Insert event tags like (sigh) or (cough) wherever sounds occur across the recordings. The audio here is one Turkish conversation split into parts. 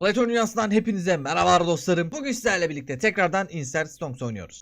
Platon Dünyası'ndan hepinize merhaba dostlarım. Bugün sizlerle birlikte tekrardan Insert Stonks oynuyoruz.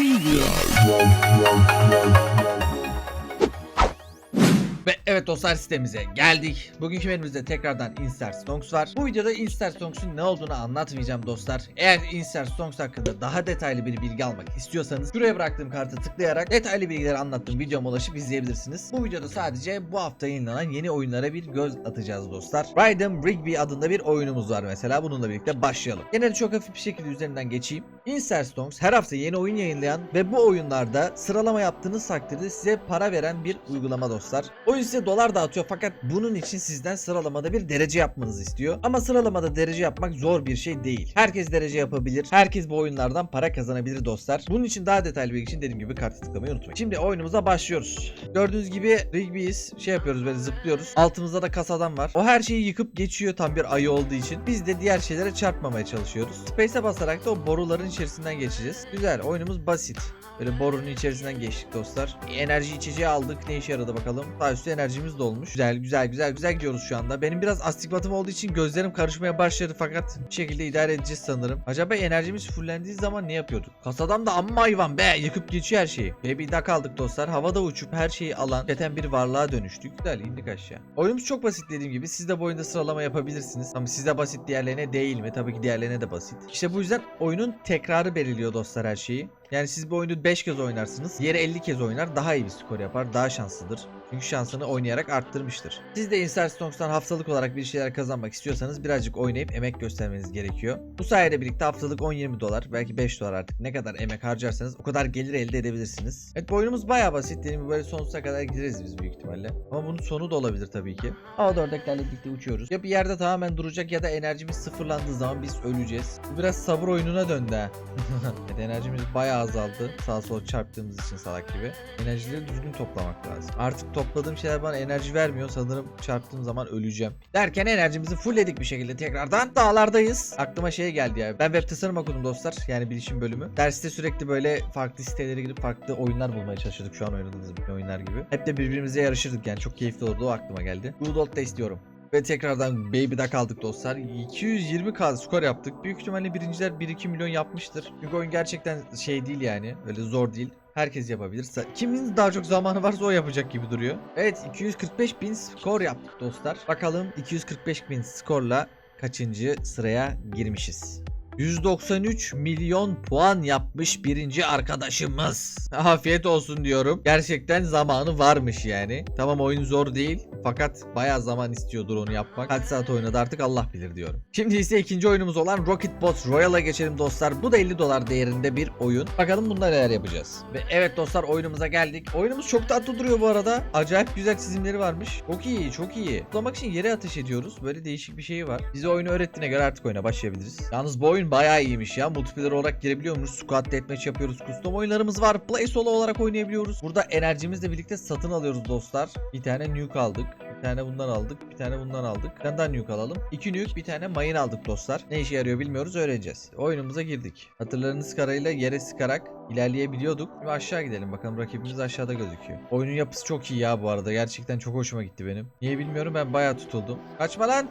Ve evet dostlar sitemize geldik. Bugünkü menümüzde tekrardan Insert Stonks var. Bu videoda Insert Stonks'un ne olduğunu anlatmayacağım dostlar. Eğer Insert Stonks hakkında daha detaylı bir bilgi almak istiyorsanız şuraya bıraktığım kartı tıklayarak detaylı bilgileri anlattığım videoma ulaşıp izleyebilirsiniz. Bu videoda sadece bu hafta yayınlanan yeni oyunlara bir göz atacağız dostlar. Rhythm Rigby adında bir oyunumuz var mesela. Bununla birlikte başlayalım. Genelde çok hafif bir şekilde üzerinden geçeyim. Insert Stonks her hafta yeni oyun yayınlayan ve bu oyunlarda sıralama yaptığınız takdirde size para veren bir uygulama dostlar. Oyun size dolar dağıtıyor fakat bunun için sizden sıralamada bir derece yapmanızı istiyor. Ama sıralamada derece yapmak zor bir şey değil. Herkes derece yapabilir. Herkes bu oyunlardan para kazanabilir dostlar. Bunun için daha detaylı bilgi için dediğim gibi kartı tıklamayı unutmayın. Şimdi oyunumuza başlıyoruz. Gördüğünüz gibi Rigby'yiz. Şey yapıyoruz böyle zıplıyoruz. Altımızda da kasadan var. O her şeyi yıkıp geçiyor tam bir ayı olduğu için. Biz de diğer şeylere çarpmamaya çalışıyoruz. Space'e basarak da o boruların içerisinden geçeceğiz. Güzel. Oyunumuz basit. Böyle borunun içerisinden geçtik dostlar. Enerji içeceği aldık. Ne işe yaradı bakalım. Daha üstü enerjimiz dolmuş. Güzel güzel güzel güzel gidiyoruz şu anda. Benim biraz astigmatım olduğu için gözlerim karışmaya başladı fakat bir şekilde idare edeceğiz sanırım. Acaba enerjimiz fullendiği zaman ne yapıyorduk? Kasadan da amma hayvan be yıkıp geçiyor her şeyi. Ve bir dakika kaldık dostlar. Havada uçup her şeyi alan keten bir varlığa dönüştük. Güzel indik aşağı. Oyunumuz çok basit dediğim gibi. Siz de bu oyunda sıralama yapabilirsiniz. Ama size basit diğerlerine değil mi? Tabii ki diğerlerine de basit. İşte bu yüzden oyunun tekrarı belirliyor dostlar her şeyi. Yani siz bu oyunu 5 kez oynarsınız. Diğeri 50 kez oynar. Daha iyi bir skor yapar. Daha şanslıdır. Çünkü şansını oynayarak arttırmıştır. Siz de Insert Stonks'tan haftalık olarak bir şeyler kazanmak istiyorsanız birazcık oynayıp emek göstermeniz gerekiyor. Bu sayede birlikte haftalık 10-20 dolar belki 5 dolar artık ne kadar emek harcarsanız o kadar gelir elde edebilirsiniz. Evet bu oyunumuz bayağı basit. Dediğim böyle sonsuza kadar gideriz biz büyük ihtimalle. Ama bunun sonu da olabilir tabii ki. Hava ördeklerle birlikte uçuyoruz. Ya bir yerde tamamen duracak ya da enerjimiz sıfırlandığı zaman biz öleceğiz. Bu biraz sabır oyununa döndü ha. (laughs) evet enerjimiz bayağı azaldı. Sağa sola çarptığımız için salak gibi. Enerjileri düzgün toplamak lazım. Artık topladığım şeyler bana enerji vermiyor. Sanırım çarptığım zaman öleceğim. Derken enerjimizi fullledik bir şekilde tekrardan dağlardayız. Aklıma şey geldi ya. Ben web tasarım okudum dostlar. Yani bilişim bölümü. Derste sürekli böyle farklı sitelere girip farklı oyunlar bulmaya çalışıyorduk. Şu an oynadığımız oyunlar gibi. Hep de birbirimize yarışırdık yani. Çok keyifli olurdu. O aklıma geldi. Good da istiyorum. Ve tekrardan Baby'de kaldık dostlar. 220k skor yaptık. Büyük ihtimalle birinciler 1-2 milyon yapmıştır. Çünkü oyun gerçekten şey değil yani. Öyle zor değil. Herkes yapabilir. Kimin daha çok zamanı varsa o yapacak gibi duruyor. Evet 245 bin skor yaptık dostlar. Bakalım 245 bin skorla kaçıncı sıraya girmişiz. 193 milyon puan yapmış birinci arkadaşımız. (laughs) Afiyet olsun diyorum. Gerçekten zamanı varmış yani. Tamam oyun zor değil. Fakat bayağı zaman istiyordur onu yapmak. Kaç saat oynadı artık Allah bilir diyorum. Şimdi ise ikinci oyunumuz olan Rocket Boss Royal'a geçelim dostlar. Bu da 50 dolar değerinde bir oyun. Bakalım bunda neler yapacağız. Ve evet dostlar oyunumuza geldik. Oyunumuz çok tatlı duruyor bu arada. Acayip güzel çizimleri varmış. Çok iyi çok iyi. Tutlamak için yere ateş ediyoruz. Böyle değişik bir şey var. Bize oyunu öğrettiğine göre artık oyuna başlayabiliriz. Yalnız bu oyun bayağı iyiymiş ya. Multiplayer olarak girebiliyormuş. Squad Deathmatch yapıyoruz. Custom oyunlarımız var. Play solo olarak oynayabiliyoruz. Burada enerjimizle birlikte satın alıyoruz dostlar. Bir tane nuke aldık. Bir tane bundan aldık. Bir tane bundan aldık. Bir tane daha nuke alalım. İki nuke bir tane mayın aldık dostlar. Ne işe yarıyor bilmiyoruz öğreneceğiz. Oyunumuza girdik. Hatırlarınız kararıyla yere sıkarak ilerleyebiliyorduk. Şimdi aşağı gidelim bakalım rakibimiz aşağıda gözüküyor. Oyunun yapısı çok iyi ya bu arada. Gerçekten çok hoşuma gitti benim. Niye bilmiyorum ben bayağı tutuldum. Kaçma lan.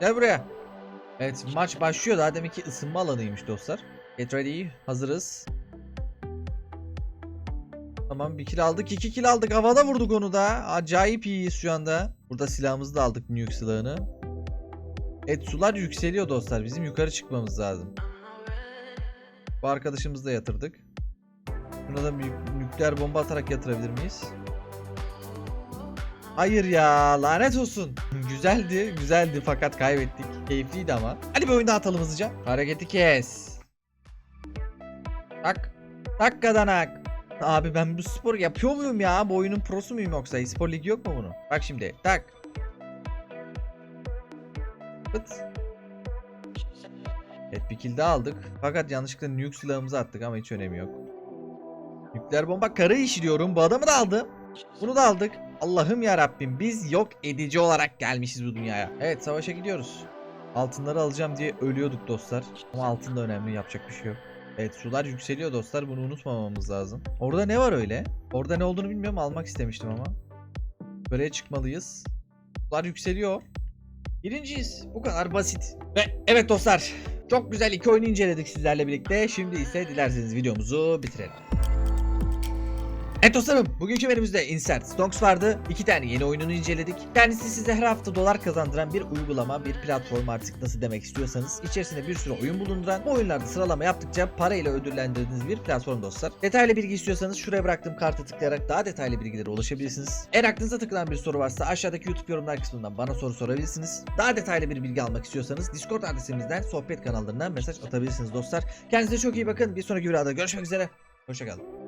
Gel buraya. Evet maç başlıyor. Daha demek ki ısınma alanıymış dostlar. Get ready. Hazırız. Tamam bir kill aldık. iki kill aldık. Havada vurduk onu da. Acayip iyiyiz şu anda. Burada silahımızı da aldık. Nuke silahını. Evet sular yükseliyor dostlar. Bizim yukarı çıkmamız lazım. Bu arkadaşımızı da yatırdık. Buna da nükleer bomba atarak yatırabilir miyiz? Hayır ya lanet olsun. güzeldi güzeldi fakat kaybettik. Keyifliydi ama. Hadi bir oyun daha atalım hızlıca. Hareketi kes. Tak. Tak kadanak. Abi ben bu spor yapıyor muyum ya? Bu oyunun prosu muyum yoksa? E-spor ligi yok mu bunun? Bak şimdi. Tak. Pıt. Evet bir kill daha aldık. Fakat yanlışlıkla nuke silahımızı attık ama hiç önemi yok. Nükleer bomba karı işliyorum. Bu adamı da aldım. Bunu da aldık. Allah'ım ya Rabbim biz yok edici olarak gelmişiz bu dünyaya. Evet savaşa gidiyoruz. Altınları alacağım diye ölüyorduk dostlar. Ama altın da önemli yapacak bir şey yok. Evet sular yükseliyor dostlar bunu unutmamamız lazım. Orada ne var öyle? Orada ne olduğunu bilmiyorum almak istemiştim ama. Buraya çıkmalıyız. Sular yükseliyor. Birinciyiz. Bu kadar basit. Ve evet dostlar. Çok güzel iki oyunu inceledik sizlerle birlikte. Şimdi ise dilerseniz videomuzu bitirelim. Evet dostlarım bugünkü menümüzde Insert Stonks vardı. İki tane yeni oyununu inceledik. Kendisi size her hafta dolar kazandıran bir uygulama, bir platform artık nasıl demek istiyorsanız. içerisinde bir sürü oyun bulunduran, bu oyunlarda sıralama yaptıkça parayla ödüllendirdiğiniz bir platform dostlar. Detaylı bilgi istiyorsanız şuraya bıraktığım kartı tıklayarak daha detaylı bilgilere ulaşabilirsiniz. Eğer aklınıza takılan bir soru varsa aşağıdaki YouTube yorumlar kısmından bana soru sorabilirsiniz. Daha detaylı bir bilgi almak istiyorsanız Discord adresimizden sohbet kanallarına mesaj atabilirsiniz dostlar. Kendinize çok iyi bakın. Bir sonraki videoda görüşmek üzere. Hoşçakalın.